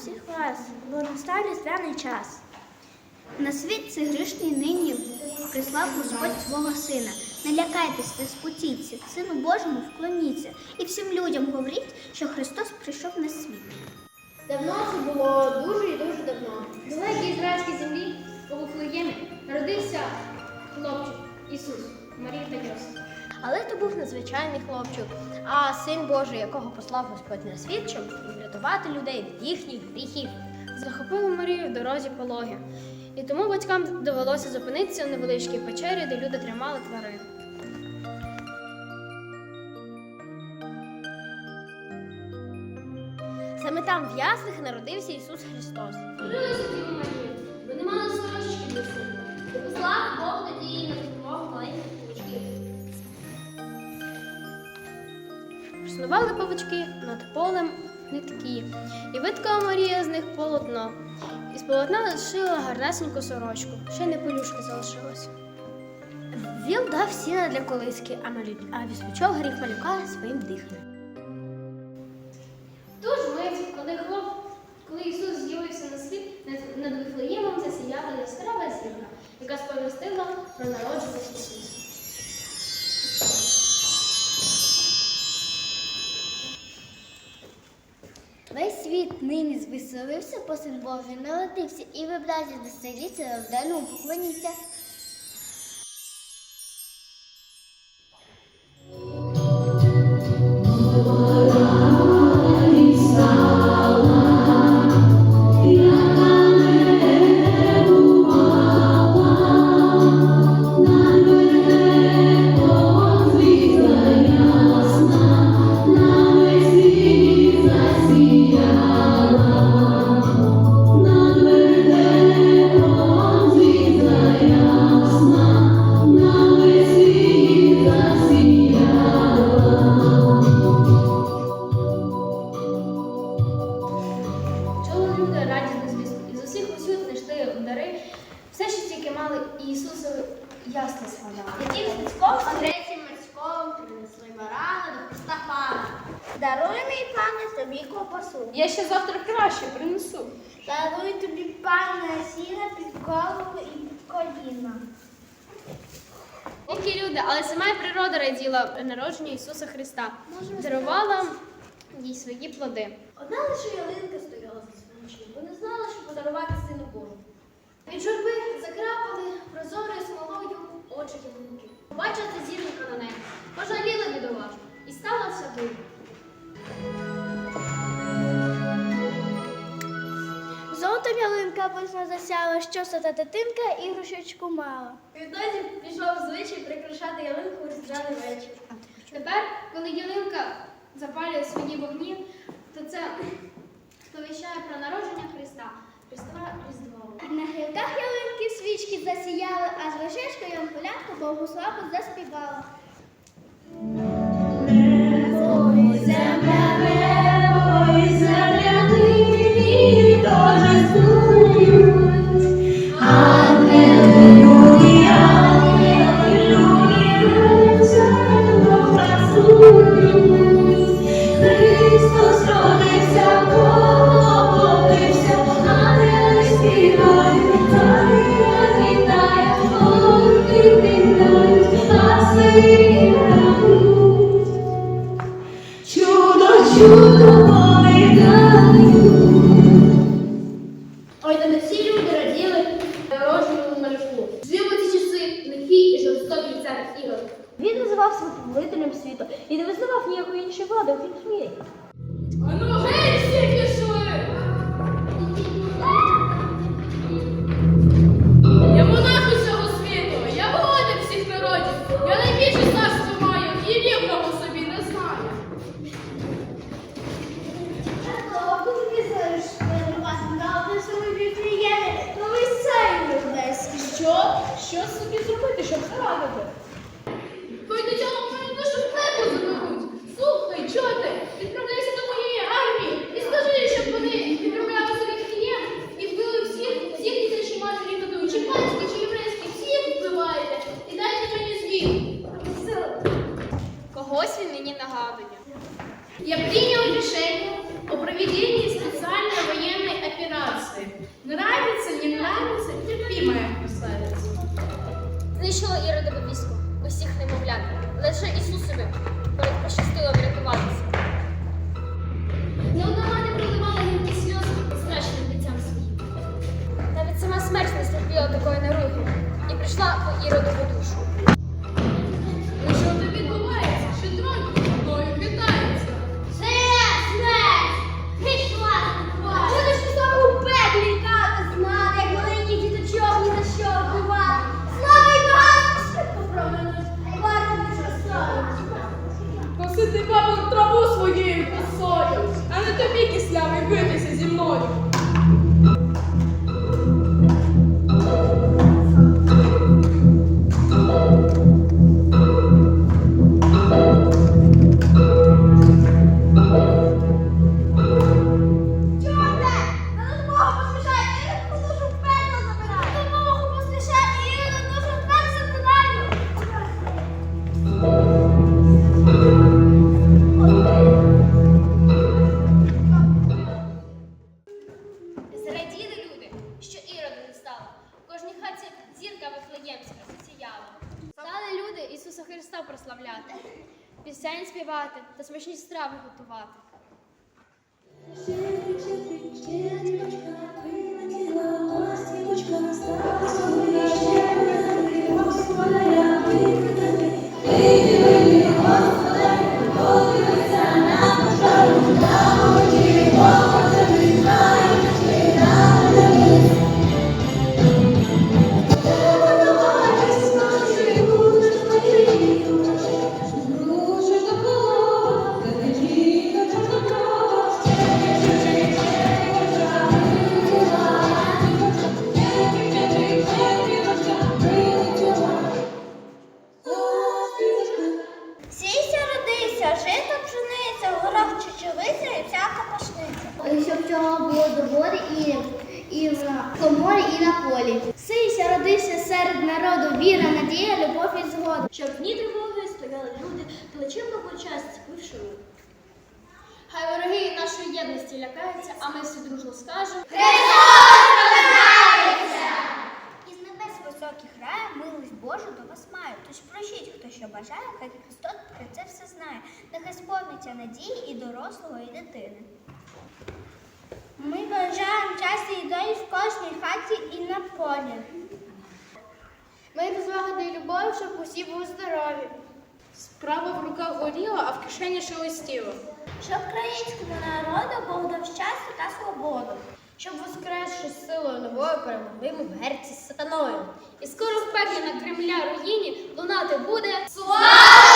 всіх вас, бо настав різдвяний час. На світ цей грішний нині прислав Господь свого сина. Не лякайтесь, не спутіться, Сину Божому вклоніться. І всім людям говоріть, що Христос прийшов на світ. Давно це було дуже і дуже давно. В далекій ізраїльській землі у Вифлеємі народився хлопчик Ісус, Марія та Йосиф. Але то був незвичайний хлопчик, а син Божий, якого послав Господь на світ, щоб врятувати людей від їхніх гріхів. Захопили Марію в дорозі пологи. І тому батькам довелося зупинитися у невеличкій печері, де люди тримали тварин. Саме там в яслах народився Ісус Христос. Марію, бо не мали сорочки для сина. Послав Снували павучки над полем нитки, і виткала Марія з них полотно. І з полотна зшила гарнесеньку сорочку. Ще не пелюшки залишилось. Віл дав сіна для колиски, а, малю... а віспічов гріх малюка своїм диханням. Нині звеселився, бо син Божий народився, і ви, браті, доселіться, рожденому поклоніться. Чули люди радісну звістку, і з усіх усюд знайшли дари, все, що тільки мали, і Ісусу ясно складали. Тоді Христком, Андрейці Морського принесли барана до Христа пана. Даруй, мій пане, тобі ковбасу. Я ще завтра краще принесу. Даруй тобі, пане, сіна під голову і під коліна. Тільки люди, але сама природа раділа народженню Ісуса Христа, дарувала їй свої плоди. Одна лише ялинка стояла за свинчі, бо не знала, що подарувати сину Божу. Від журби закрапали прозорою смолою очі ялинки. Побачила та зірка на неї, пожаліла бідолашку і стала вся дивна. Золотом ялинка пишно засяла, що це та дитинка іграшечку мала. Відтоді пішов звичай прикрашати ялинку у різдвяний вечір. Тепер, коли ялинка запалює свої вогні, то це сповіщає про народження Христа, Христова Різдво. На гілках ялинки свічки засіяли, а з вишечкою полянку Богу славу заспівала. Ой, та не всі люди раділи народженому малюку. Жив у ці часи лихий і жорстокий цар Ірод. Він називав себе повелителем світу і не визнавав ніякої іншої влади, окрім своєї. Ану, гей, Що собі зробити, щоб зарадити? Хай дитяно мені душу в небо заберуть. Слухай, чого ти? Відправляйся до моєї армії і скажи, щоб вони відправляли собі клієм і вбили всіх, всіх дітей, що мають літати у чи єврейській, всіх вбиваєте і дайте мені звіт. Когось він мені нагадує. Я прийняв рішення у проведенні спеціальної воєнної операції. Нравиться, не нравиться, терпимо, як пославиться. Знищила Іродове військо, усіх немовлят. Лише Ісусові перед пощастило врятуватися. Не одна мати проливала гіркі сльози страшним дитям своїм. Навіть сама смерть не стерпіла такої наруги і прийшла по Іродову душу. Косити бабу траву своєю косою, а не тобі кислявий битися зі мною. Христа прославляти, пісень співати та смачні страви готувати. Сійся, цього було доволі і, і в коморі, і на полі. Сийся, родися серед народу, віра, надія, любов і згода. Щоб в дні тривоги стояли люди, плечем до плеча зціпивши. Хай вороги нашої єдності лякаються, а ми всі дружно скажемо. Із небес високих рає, милость Божу до вас маю. Тож прощіть, хто що бажає, хай Христос про це все знає. Нехай сповниться надії і дорослого, і дитини. Ми бажаємо щастя і долі в кожній хаті і на полі. Ми злагоди і любов, щоб усі були здорові. Справа в руках горіла, а в кишені шелестіло. Щоб українському народу Бог дав щастя та свободу. Щоб воскресши силою новою перемогли ми в герці з сатаною. І скоро в пеклі на Кремля руїні лунати буде Слава!